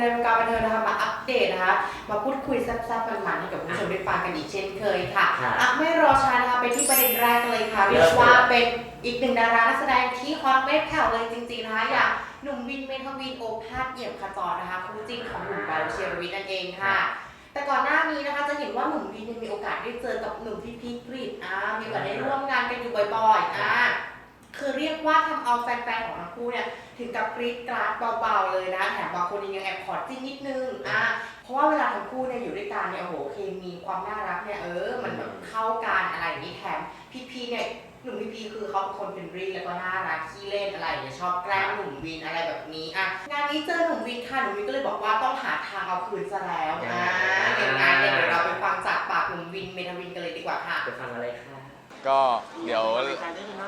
ในวงการบันเทิงนะคะมาอัปเดตนะคะ มาพูดคุยแซ่บๆมันๆให้กับคุณผู้ชมได้ฟังกันอีกเช่นเคยค่ะอะไม่รอช้านะคะไปที่ประเด็นแรกเลยค่ะเรียกว่าเป็นอีกหนึ่งดารานักแสดงที่ฮอตไม่แผ่วเลยจริงๆนะคะอย่างหนุ่มวินเมธวินโอภาสเอี่ยมขจรนะคะคู่จิ้นของหนุ่มไบร์เชียรวินนั่นเองค่ะ แต่ก่อนหน้านี้นะคะจะเห็นว่าหนุ่มวินยังมีโอกาสได้เจอกับหนุ่มพี่พีกรีดอ่ามีโอกาสได้ร่วมงานกันอยู่บ่อยๆอ่า คือเรียกว่าทำเอาแฟนๆของทั้งคู่เนี่ยถึงกับกรีดกราดเบาๆเลยนะแถมบางคนยังแอบขอจิ้นนิดนึงอ่าเพราะว่าเวลาทั้งคู่เนี่ยอยู่ด้วยกันเนี่ยโอ้โหเคมีความน่ารักเนี่ยเออมันแบบเข้ากันอะไรอย่างนี้แถมพี่พีเนี่ยหนุ่มพี่พีคือเขาเป็นคนเป็นรีแล้วก็น่ารักขี้เล่นอะไรอย่างเงี้ยชอบแกล้งหนุ่มวินอะไรแบบนี้อะงานนี้เจอหนุ่มวินค่ะหนุ่มวินก็เลยบอกว่าต้องหาทางเอาคืนซะแล้วอ่าอย่างนั้นเนี่ยเดี๋ยวเราไปฟังจากปากหนุ่มวินเมทวินกันเลยดีกว่าค่ะไปฟังอะไรค่ะ ก็เดี๋ยว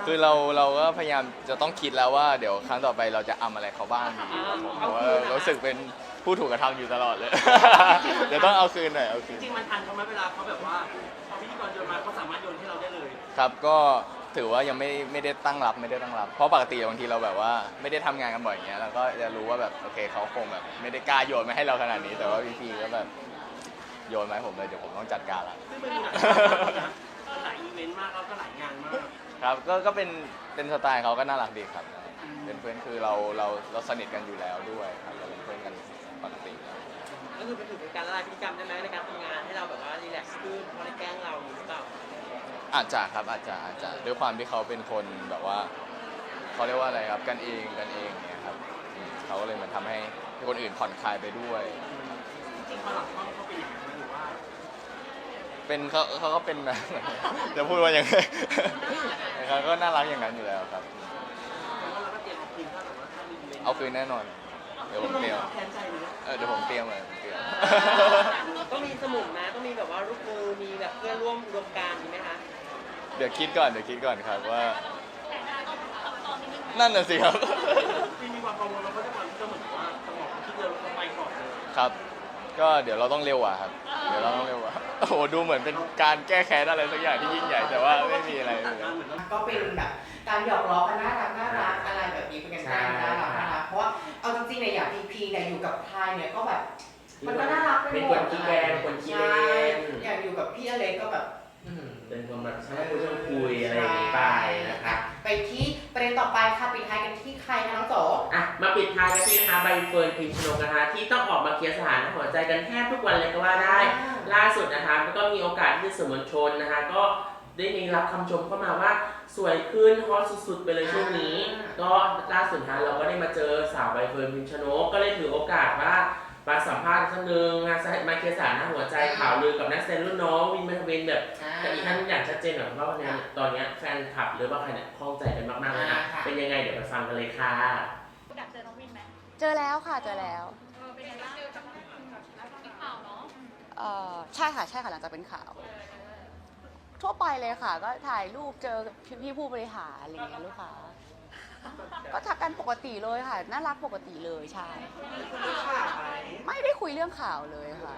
คือเราเราก็พยายามจะต้องคิดแล้วว่าเดี๋ยวครั้งต่อไปเราจะอำอะไรเขาบ้างดีครับผมเพราะว่ารู้สึกเป็นผู้ถูกกระทำอยู่ตลอดเลย เดี๋ยวต้องเอาคืนหน่อยเอาคืนจริงๆมันทันเขาไหมเวลาเขาแบบว่าพอพิธีกรโยนมาเขาสามารถโยนให้เราได้เลย ครับก็ถือว่ายังไม่ไม่ได้ตั้งรับไม่ได้ตั้งรับ เพราะปกติบางทีเราแบบว่าไม่ได้ทำงานกันบ่อยอย่างเงี้ยเราก็จะรู้ว่าแบบโอเคเขาคงแบบไม่ได้กล้าโยนมาให้เราขนาดนี้ แต่ว่าพี่พีก็แบบโยนมาให้ผมเลยเดี๋ยวผมต้องจัดการละ ซึ่งมันมีหลายคนนะมันหลายอีเวนต์มากแล้วก็หลายงานมากครับก็ก็เป็นเป็นสไตล์เขาก็น่ารักดีครับ เป็นเพื่อนคือเราเราเราสนิทกันอยู่แล้วด้วยครับเราเป็นเพื่อนกันปกติแล้วก็คือเป็นถือเป็นการละลายพฤติกรรมได้ไหมในการทำงานให้เราแบบว่ารีแลกซ์ขึ้นเพราะได้แกล้งเราหรือเปล่าอาจจะครับอาจจะอาจจะด้วยความที่เขาเป็นคนแบบว่าเขาเรียกว่าอะไรครับกันเองกันเองเนี่ยครับอืมเขาก็เลยเหมือนทำให้คนอื่นผ่อนคลายไปด้วย จริงๆพอหลังเขาเขาเป็นอย่างนั้นไหมหรือว่า เป็นเขาเขาก็เป็นแบบจะพูดว่ายังไงเขาก็น่ารักอย่างนั้นอยู่แล้วครับเพราะว่าเราก็เตรียมเอาคืนถ้าแบบว่าถ้ามีอีเวนต์เอาคืนแน่นอน เดี๋ยวผมเตรียมแทนใจเลยนะเออเดี๋ยวผมเตรียมเลยผมเตรียมต้องมีสมุนนะต้องมีแบบว่าลูกมือมีแบบเพื่อนร่วมรวมการมีไหมคะเดี๋ยวคิดก่อนเดี๋ยวคิดก่อนครับว่า นั่นน่ะสิครับมีมีความกังวลเราก็จะมันจะเหมือนว่าสมองคิดเร็วเราไปก่อนเลยครับ ก็เดี๋ยวเราต้องเร็วอะครับ เดี๋ยวเราต้องเร็วอะ โอ้โหดูเหมือนเป็นการแก้แค้นอะไรสักอย่างที่ยิ่งใหญ่แต่ว่าไม่มีอะไรเลยงานเหมือนเราก็เป็นแบบการหยอกล้อกันน่ารักน่ารักอะไรแบบนี้เป็นกันได้น่ารักน่ารักเพราะว่าเอาจริงๆเนี่ยอย่างพีพีเนี่ยอยู่กับใครเนี่ยก็แบบ มันก็น่ารักไปเป็นหมคดนขี้แกล้งคนขี้เล่น ใช่อย่างอยู่กับพี่อเล็กก็แบบ อืม เป็นคนแบบชอบคุยชอบคุยอะไรอย่างนี้ไปนะคะไปที่ประเด็นต่อไปค่ะปิดท้ายกันที่ใครคะน้องโจอะมาปิดท้ายกันที่นะคะใบเฟิร์นพิมชนกนะคะที่ต้องออกมาเคลียร์สถานะหัวใจกันแทบทุกวันเลยก็ว่าได้ ล่าสุดนะคะก็ มีโอกาสที่สื่อมวลชนนะคะ ก็ได้มีรับคำชมเข้ามาว่าสวยขึ้นฮอตสุดๆ ไปเลยช่วงนี้ ก็ล่าสุดนะคะเราก็ได้มาเจอสาวใบเฟิร์นพิมชนกก็เลยถือโอกาสว่ามาสัมภาษณ์สักนึงนะมาเคลียร์สถานะหัวใจข่าวลือกับนักแสดงรุ่นน้องวินมาทเวนแบบแต่อีกท่านอยากชัดเจนหน่อยว่าวันนี้ตอนนี้แฟนคลับหรือว่าใครเนี่ยคล่องใจกันมากๆเลยนะอ่าค่ะเป็นยังไงเดี๋ยวไปฟังกันเลยค่ะอยากเจอน้องวินไหมเจอแล้วค่ะเจอแล้วเออเป็นยังไงบ้างเจอกับมีข่าวเนาะ เอ่อใช่ค่ะใช่ค่ะหลังจากเป็นข่าว ทั่วไปเลยค่ะ ก็ถ่ายรูปเจอพี่ผู้บริหารอะไรอย่างเงี้ยลูกค้าก็ทักกันปกติเลยค่ะ น่ารักปกติเลยใช่ ไม่ได้คุยเรื่องข่าวเลยค่ะ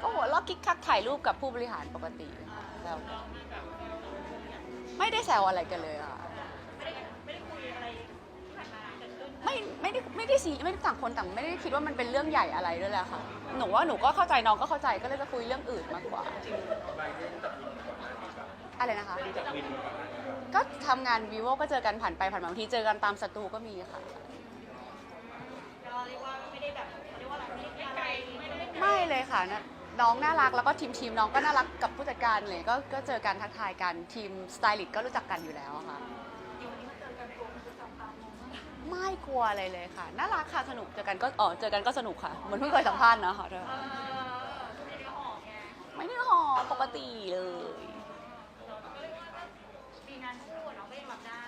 ก็หัวเราะกิ๊กคักถ่ายรูปกับผู้บริหารปกติค่ะแล้วไม่ได้แซวอะไรกันเลยค่ะ ไม่ไม่ได้ไม่ได้ซีไม่ได้ต่างคนต่างไม่ได้คิดว่ามันเป็นเรื่องใหญ่อะไรด้วยแหละค่ะ หนูว่าหนูก็เข้าใจน้องก็เข้าใจก็เลยจะคุยเรื่องอื่นมากกว่าอะไรนะคะก็ทำงานวีโวก็เจอกันผ่านไปผ่านมาบางทีเจอกันตามสตูก็มีค่ะไม่เลยค่ะนะน้องน่ารักแล้วก็ทีมทีมน้องก็น่ารักกับผู้จัดการเลยก็ก็เจอกันทักทายกันทีมสไตลิสต์ก็รู้จักกันอยู่แล้วค่ะ ไม่กลัวอะไรเลยค่ะ น่ารักค่ะ สนุก เจอกันก็อ๋อเจอกันก็สนุกค่ะเหมือนเพิ่งเคยสัมภาษณ์นะคะเธอเออไม่ได้ออกไงไม่ได้หอปกติเลยก็เรียกว่ามีงานคู่เนาะก็ยังรับได้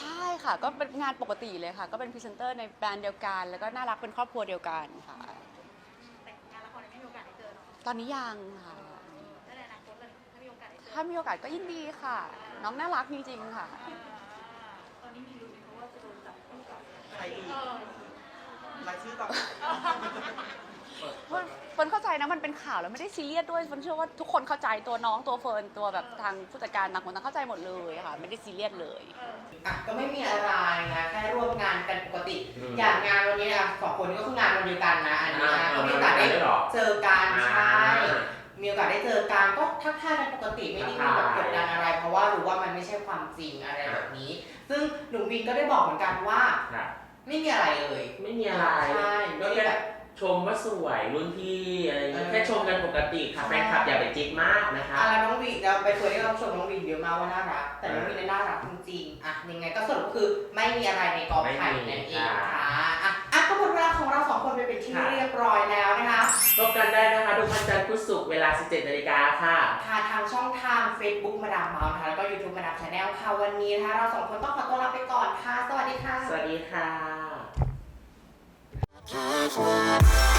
ใช่ค่ะ ก็เป็นงานปกติเลยค่ะ ก็เป็นพรีเซนเตอร์ในแบรนด์เดียวกัน แล้วก็น่ารักเป็นครอบครัวเดียวกันค่ะแต่งานละครยังไม่มีโอกาสได้เจอเนาะตอนนี้ยังค่ะนั่นแหละอนาคตเลยถ้ามีโอกาสได้เจอถ้ามีโอกาสก็ยินดีค่ะ น้องน่ารักจริงๆค่ะ ใครอีกเออรายชื่อต่อเฟิร์นเฟิร์นเข้าใจนะมันเป็นข่าวแล้วไม่ได้ซีเรียสด้วยเฟิร์นเชื่อว่าทุกคนเข้าใจตัวน้องตัวเฟิร์นตัวแบบทางผู้จัดการต่างคนต่างเข้าใจหมดเลยค่ะ ไม่ได้ซีเรียสเลย อะก็ไม่มีอะไรนะ แค่ร่วมงานกันปกติ อืมอย่างงานวันนี้นะสองคนนี้ก็คืองานวันเดียวกันนะ อันนี้นะอ่าก็มีโอกาสได้เออเหรอเจอกันอ่าใช่อกาสได้เจอกันก็ทักทายกันปกติไม่ได้มีแบบกดดันอะไร เพราะว่ารู้ว่ามันไม่ใช่ความจริงอะไรแบบนี้ ซึ่งหนุ่มวินก็ได้บอกเหมือนกันว่าค่ะ ไม่มีอะไรเลย ไม่มีอะไรใช่ก็ไม่แค่ได้แบบชมว่าสวยรุ่นพี่อะไรอย่างเงี้ยเออ แค่ชมกันปกติค่ะใช่แฟนคลับอย่าไปจิ๊กมากนะคะอะไรน้องวินเราไปคุยได้เราชมน้องวินเยอะมากว่าน่ารัก แต่น้องวินเนี่ยน่ารักจริงๆอะยังไงก็สรุปคือไม่มีอะไรในกอไผ่นั่นเองค่ะอะอะก็หมดเวลาของเราสองคนไปเป็นที่เรียบร้อยแล้วนะคะ พบกันได้นะคะทุกวันจันทร์พุธศุกร์เวลา 17นาฬิกาค่ะ ค่ะทางช่องทาง Facebook มาดามเมาส์นะคะแล้วก็ YouTube มาดามชาแนล ค่ะ วันนี้นะคะเราสองคนต้องขอตัวลาไปก่อนค่ะ สวัสดีค่ะ สวัสดีค่ะ